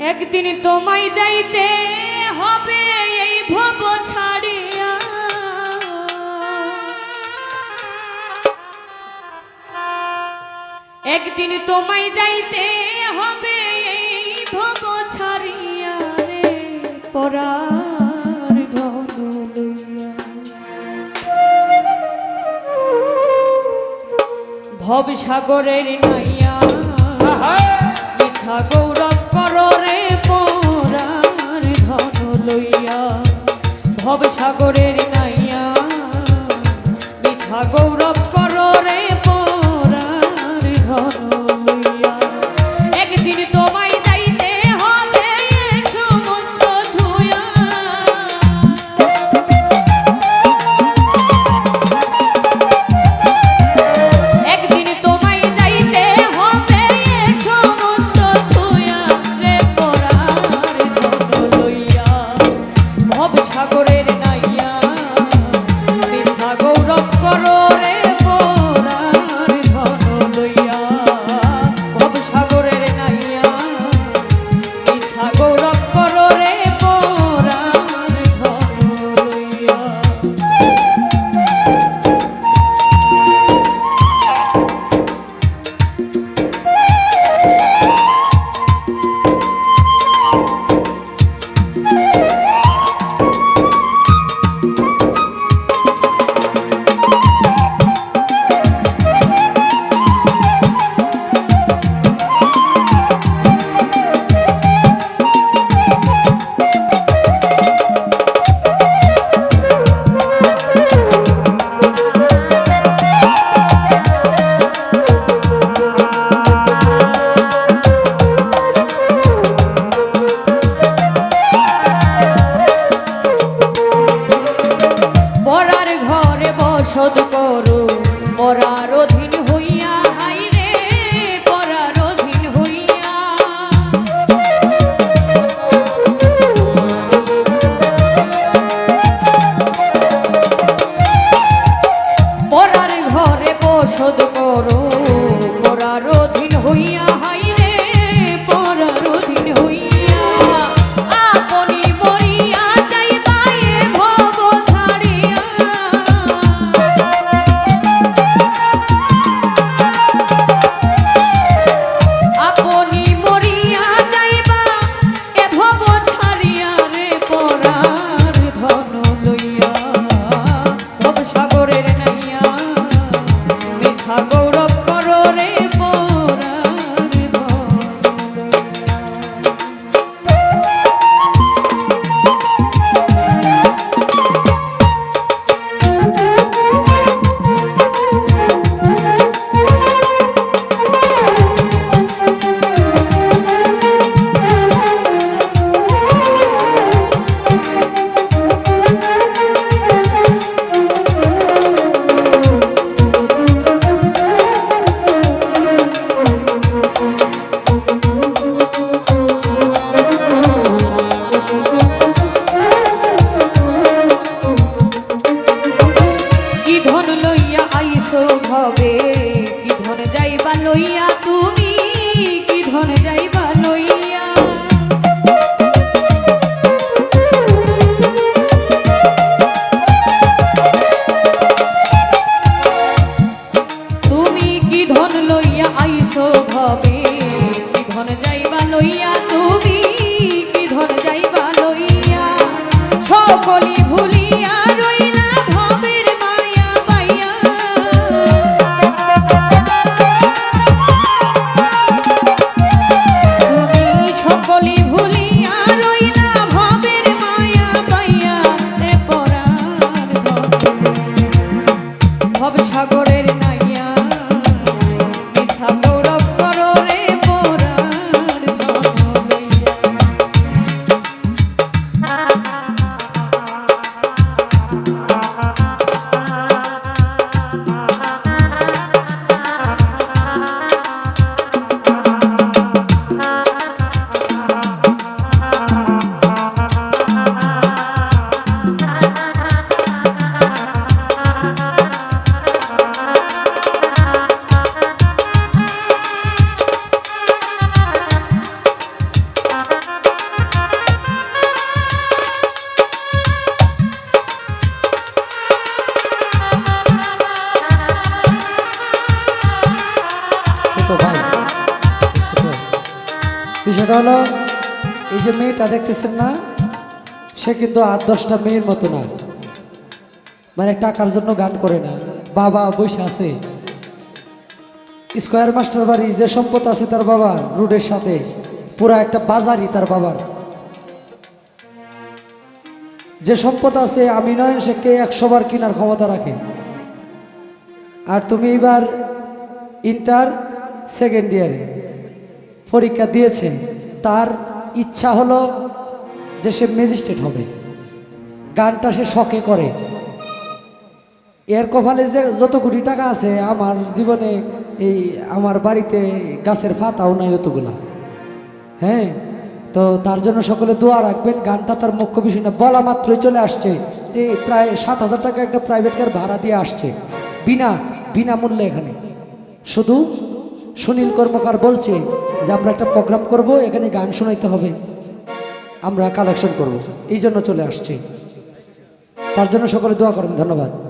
একদিন তোমায় যাইতে হবে এই ভব ছাড়িয়া। একদিন তোমায় যাইতে হবে এই ভব ছাড়িয়া রে পরা ভব সাগরের নাইয়া মিঠা গৌ পররে পর a. শোধ করো। পরার অধীন হইয়া হাই রে পরার অধীন হইয়া। পরার ঘরে বসত করো। flores. লইয়া তুমি কি ধর যাইবা লইয়া সকলি ভুলিয়া বিষয়টা হলো এই যে মেয়েটা দেখতেছেন না, সে কিন্তু আট দশটা মেয়ের মতো না। মানে টাকার জন্য গান করে না। বাবা বসে আছে। স্কোয়ার মাস্টার বাড়ি যে সম্পদ আছে তার বাবা, রোডের সাথে। পুরা একটা বাজারই তার বাবার। যে সম্পদ আছে, আমি নয় সেকে একশো বার কেনার ক্ষমতা রাখে। আর তুমি এবার ইন্টার সেকেন্ড ইয়ারে পরীক্ষা দিয়েছে। তার ইচ্ছা হলো যে সে ম্যাজিস্ট্রেট হবে। গানটা সে শখে করে। এর কপালে যে যত কোটি টাকা আছে, আমার জীবনে এই আমার বাড়িতে গাছের পাতাও নাই অতগুলা। হ্যাঁ তো তার জন্য সকলে দোয়া রাখবেন। গানটা তার মুখ্য বিষয় না, বলা মাত্রই চলে আসছে যে প্রায় সাত হাজার টাকা একটা প্রাইভেট কার ভাড়া দিয়ে আসছে। বিনা বিনামূল্যে এখানে। শুধু সুনীল কর্মকার বলছে যে, আমরা একটা প্রোগ্রাম করব, এখানে গান শোনাইতে হবে। আমরা কালেকশন করব। এই জন্য চলে আসছে। তার জন্য সকলে দোয়া করবেন, ধন্যবাদ।